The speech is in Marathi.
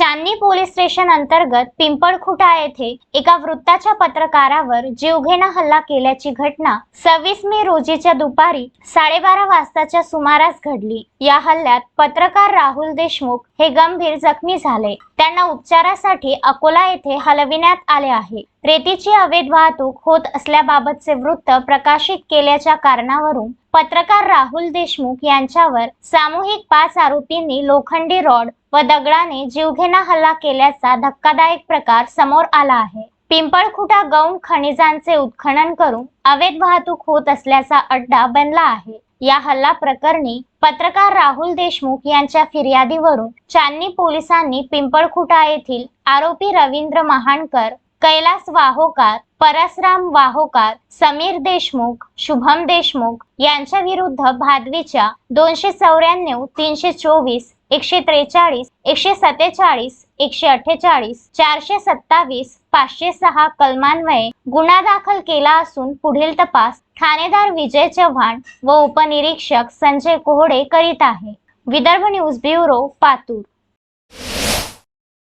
चांदणी पोलीस स्टेशन अंतर्गत पिंपळखुटा येथे एका वृत्ताच्या पत्रकारावर जीवघेणा हल्ला केल्याची घटना सव्वीस मे रोजीच्या दुपारी साडेबारा वाजताच्या सुमारास घडली. या हल्ल्यात पत्रकार राहुल देशमुख हे गंभीर जखमी झाले. त्यांना उपचारासाठी अकोला येथे हलविण्यात आले आहे. रेतीची अवैध वाहतूक होत असल्याबाबतचे वृत्त प्रकाशित केल्याच्या कारणावरून पत्रकार राहुल देशमुख यांच्यावर सामूहिक पाच आरोपींनी लोखंडी रॉड व दगडाने जीवघेणा हल्ला केल्याचा धक्कादायक प्रकार समोर आला आहे. पिंपळखुटा गौण खनिजांचे उत्खनन करून अवैध वाहतूक होत असल्याचा अड्डा बनला आहे. या हल्ला प्रकरणी पत्रकार राहुल देशमुख यांच्या फिर्यादीवरून चांदणी पोलिसांनी पिंपळखुटा येथील आरोपी रवींद्र महानकर कैलास वाहोकार परसराम वाहोकार समीर देशमुख शुभम देशमुख यांच्या विरुद्ध भादवीच्या दोनशे चौऱ्याण्णव तीनशे चोवीस एकशे त्रेचाळीस एकशे सत्तेचाळीस एकशे अठ्ठेचाळीस चारशे सत्तावीस पाचशे सहा कलमान्वये गुन्हा दाखल केला असून पुढील तपास ठाणेदार विजय चव्हाण व उपनिरीक्षक संजय कोहडे करीत आहे. Vidarbha news bureau Patur.